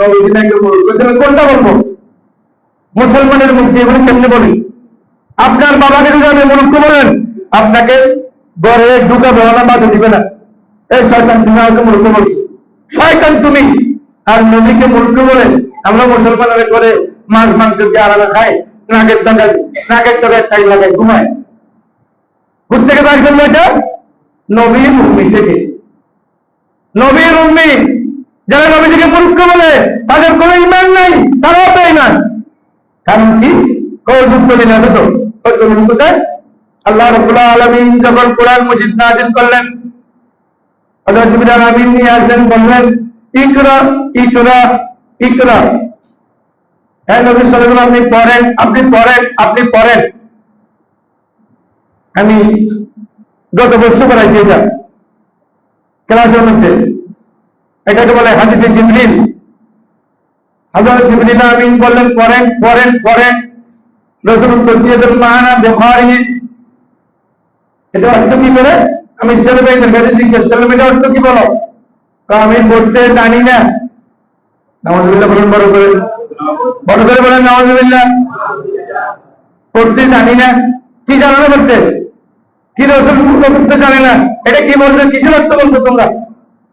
কোনটা বলব মুসলমানের মুক্তি এগুলো কেমনে বলি? আপনার বাবাকে যদি আপনি মূর্খ বলেন, আপনাকে ঘরে ঢুকাবে না বাধা দিবে না। এই শয়তান, তুমি আমাকে মূর্খ বলছো। শয়তান তুমি। আর নবীকে মূর্খ বলে আমরা মুসলমানের করে মাছ, মাংস দিয়ে আলাদা খাই নাকের টাকায় নাকের টাকায় টাই লাগাই ঘুমায়। কোথ থেকে জন্য এটা? নবীর উম্মি থেকে। নবীর উম্মি যারা নবীজিকে মূর্খ বলে, তাদের কোনো ইমান নাই, তারাও তো ইমান। কারণ কি? কয় যুক্ত দিন আছে তো? কত কোথায় আল্লাহ রবুল্লাহ আলমিন যখন কোরআন মজিদ নাজিল করলেন, হযরত জিবরাইল আমিন নিয়ে বললেন, ইকরা ইকরা ইকরা। হ্যাঁ নবী সাল্লাল্লাহু আপনি পড়েন আপনি পড়েন আপনি পড়েন। আমি গত বছর করাইছি এটা, ক্লাসের মধ্যে। এটাকে বলে হাদিসে জিবরিল। হযরত জিবরিল আমিন বললেন, পড়েন পড়েন পড়েন। রসুল তসিয়াতুল মাহানা বুখারী এটা অর্থ কি করে? আমি ছেলে মেয়েদের কাছে জিজ্ঞেস করলাম এটা অর্থ কি বলো? আমি পড়তে জানি না। নামাজুবিল্লাহ বলুন, বড় করে। বড় করে বলেন নামাজুবিল্লাহ পড়তে জানি না। কি জানো না পড়তে? কি রসুল পড়তে জানে না? এটা কি বলছো কিছু অর্থ বলছো তোমরা?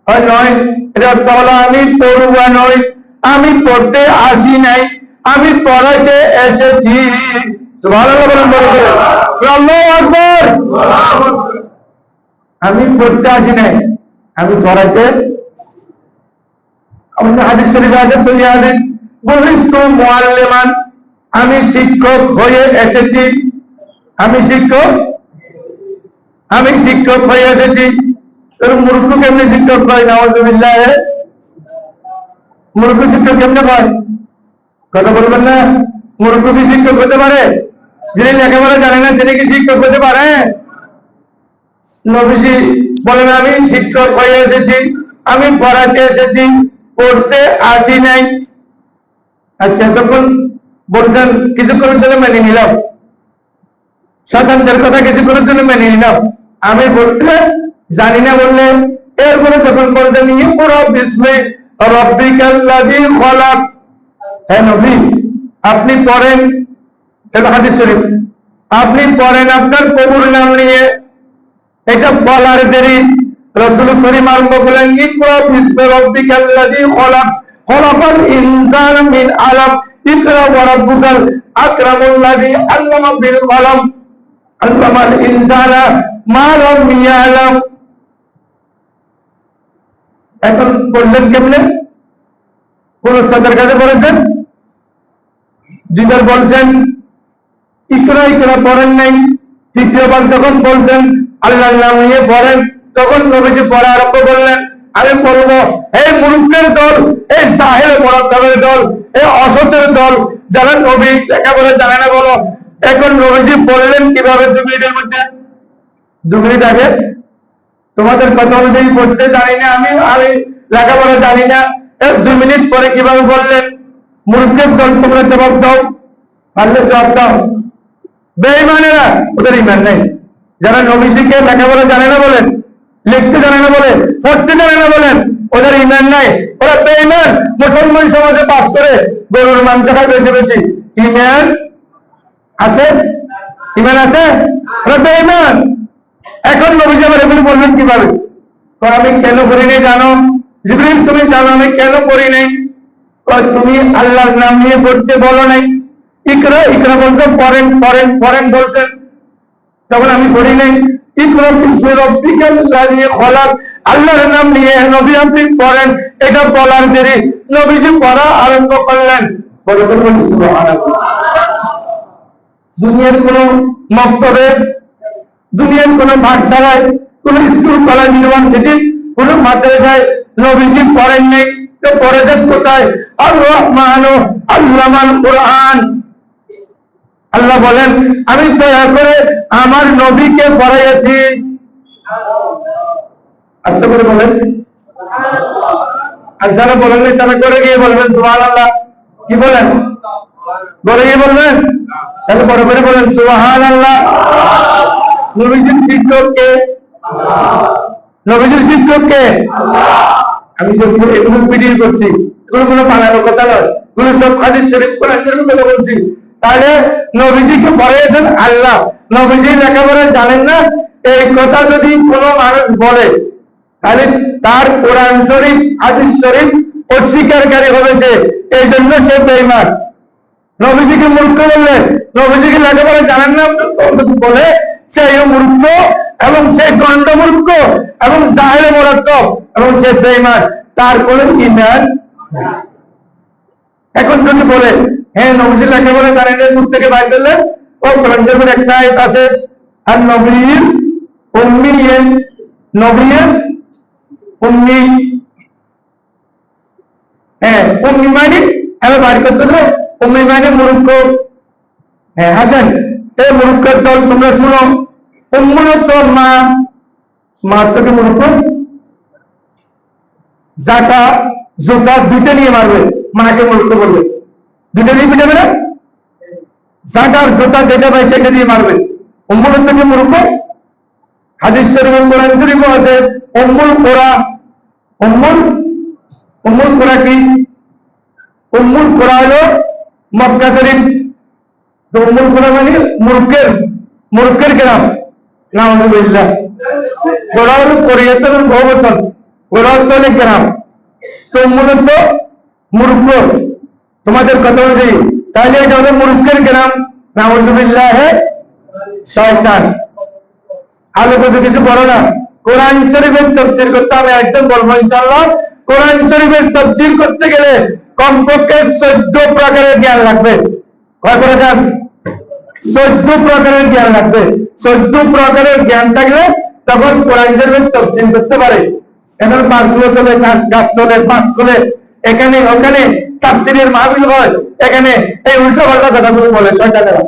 হয় নয়। আমি আমি পড়তে আসি নাই। আমি পড়াইতে এসেছি। আমি পড়তে আসি নাই। আমি পড়াইতে আমি শিক্ষক হয়ে এসেছি। আমি শিক্ষক? আমি শিক্ষক হয়ে এসেছি। তোর মূর্খ কেমনে শিক্ষক হয়? নাওয়াজুবিল্লাহ মূর্খ শিক্ষক কেমনে হয়? কথা বলবেন না? মূর্খ কি শিক্ষক হতে পারে? যিনি লেখাপড়া জানে না, তিনি কি শিক্ষক হতে পারে? নবীজি বলেন, আমি শিক্ষক হয়ে এসেছি, আমি পড়াতে এসেছি, পড়তে আসি নাই। আচ্ছা তখন বলছেন, কিছুক্ষণের জন্য মেনে নিলাম। শতান্তের কথা কিছুক্ষণের জন্য মেনে নিলাম। আমি বলতে জানি না বললে। এরপরে তখন বলতেন আপনি পড়েন আপনি পড়েন আপনার প্রভুর নাম নিয়ে। এটা বলার দেরি। রসুল করিম আরম্ভ করলেন ইকরা এখন বললেন কেমনে? কোন উস্তাদের কাছে বলেছেন দুইবার বলছেন, ইকরা ইকরা পড়েন নাই। তৃতীয়বার যখন বলছেন আল্লাহ নিয়ে পড়েন। তখন নবীজি পড়া আরম্ভ করলেন। আমি বলব এই মুরুখের দল এই সাহের মোরাদ্দাবের দল এই অসতের দল, যারা নবী লেখাপড়া জানে না বলো। এখন নবীজি বললেন কীভাবে দু মিনিটের মধ্যে? দু মিনিট আগে তোমাদের কথা অনুযায়ী পড়তে জানি না আমি আমি লেখাপড়া জানি না। এর দু মিনিট পরে কীভাবে বললেন? মুরুখের দল তোমরা জবাব দাও, পারলে জবাব দাও। বেঈমানেরা, ওদের ইমান নেই। যারা নবীজিকে লেখাপড়া জানে না বলেন, লিখতে জানে না বলে পড়তে জানে না বলেন, ওদের ইমান নাই। ওরা বেঈমান, মুসলমান সমাজে বাস করে, গরুর মাংস খায় বেশি বেশি। ইমান আছে? ইমান আছে? ওরা বেঈমান। এখন নবীজি আবার এগুলো বললেন কীভাবে? আমি কেন করি নাই জানো? জিবরিল, তুমি জানো আমি কেন করি নাই তুমি আল্লাহর নাম নিয়ে পড়তে বলো নাই। ইকরা ইকরা বলতে পড়েন পড়েন পড়েন বলছেন। তখন আমি পড়ি নাই, ইকরা আল্লাহর নাম নিয়ে নবী আপনি পড়েন, এটা বলার দেরি। নবীজি পড়া আরম্ভ করলেন। বলে দুনিয়ার কোন মক্তবে দুনিয়ার কোন পাঠশালায়, কোন স্কুল, কলেজ ইউনিভার্সিটি কোন মাদ্রাসায় নবীজি পড়েন নেই। তো পড়েছেন কোথায়? আর রহমান আল্লামাল কোরআন। আল্লাহ বলেন, আমি দয়া করে আমার নবীকে পড়াইয়াছি। আস্তে করে বলেন। আর যারা বলেন তারা করে গিয়ে বলবেন সুহান আল্লাহ কি বলেন? বলে গিয়ে বলবেন? তাহলে বড় করে বলেন সুহান আল্লাহ নবীজির শিক্ষককে? নবীজির শিক্ষককে? আমি যখন এগুলো করছি কথা নয়। সব হাদিস শরীফ কথা বলছি। তাহলে নবীজিকে পড়িয়েছেন আল্লাহ। নবীজি লেখাপড়া জানেন না, এই কথা যদি কোনো মানুষ বলে, তাহলে তার কোরআন শরীফ, হাদিস শরীফ অস্বীকারী হবে সে। এই জন্য সে বেইমান নবীজিকে মূর্খ বললেন নবীজিকে লেখাপড়া জানেন না, বলে সেই মূর্খ এবং সে গণ্ড মূর্খ এবং জাহের মোরাত্তব এবং সে বেইমান তার কোনো ইমান এখন যদি বলে হ্যাঁ নবীজি লেখাপড়া জানেন না দূর থেকে বাইর করলেন, ও কোরআন একটা আয়াত আছে, আর নবীর উম্মিয়েন নবীর উম্মি। হ্যাঁ উম্মি মানে আমি বাড়ি করতে উম্মি মানে মূর্খ। হ্যাঁ হাসান এই মূর্খের দল তোমরা শুনো। উম্মুল মা মা থেকে জোতা দুইটা নিয়ে মারবে। মাকে মূর্খ বলবে। দুইটা নিয়ে পিটাবে না? জাটার জোতা যেটা পাই সেটা মারবে। উম্মুল থেকে মূর্খ হাদিস শরীফের কোরআন আছে। উম্মুল কোরা, উম্মুল উম্মুল কোরা কি? উম্মুল কোরা হলো তো উম্মুল কোরা মানে মূর্খের মূর্খের গ্রাম। নাউজুবিল্লাহ। কোরা হলো কোরিয়াতের বহু বছর কোরা হলো গ্রাম তো মূলত মূর্খ তোমাদের কথা অনুযায়ী তাহলে এটা হলো মূর্খের গ্রাম নাউজুবিল্লাহ শয়তান। আলোকিত কিছু বলো না। কোরআন শরীফের তফসির করতে আমি একদম বলব ইনশাল্লাহ কোরআন শরীফের তফসির করতে গেলে কমপক্ষে চোদ্দ প্রকারের জ্ঞান লাগবে। কয় প্রকার? চোদ্দ প্রকারের জ্ঞান লাগবে। চোদ্দ প্রকারের জ্ঞান থাকলে তখন কোরআন করতে পারে। এখন পাঁচগুলো তোলে গাছ তোলে পাঁচ তোলে এখানে, ওখানে তাফসিরের মাহবিল হয়। এখানে এই উল্টো পাল্টা কথাগুলো বলে শয়তানেরা